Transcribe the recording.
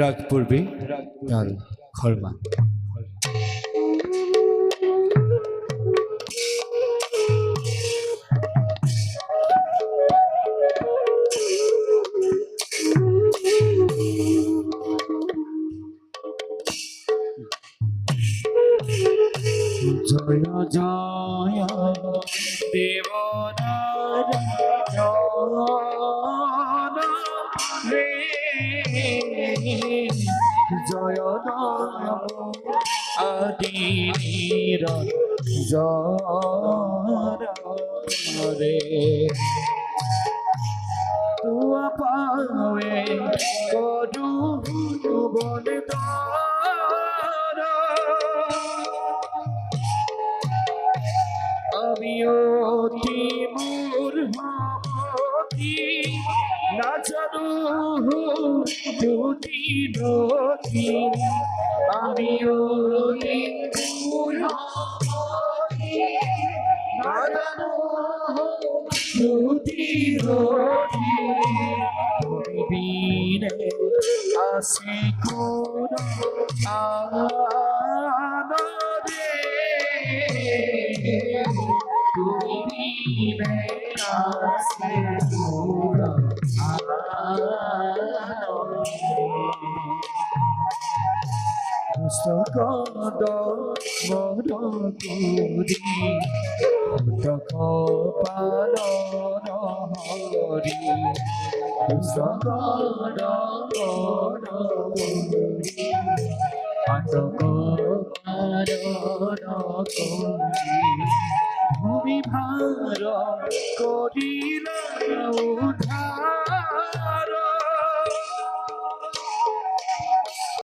রাগ পূর্বে তাল খর্মা। জয় জয় দেবনার জয় জয় রে। তুয়া পাবে কদু বন আমি অতি মূর্তি না জানু দুটি নদী আমি জানু দুটি নদী তুমি বিনে কোন আনন্দে তুমি বিনে কোন পুস্তকদ মরকুরি পুস্তক পালন হরি পুস্তকদ মরকুরি পুস্তক পালন করি ভূমি ভার করিল উঠা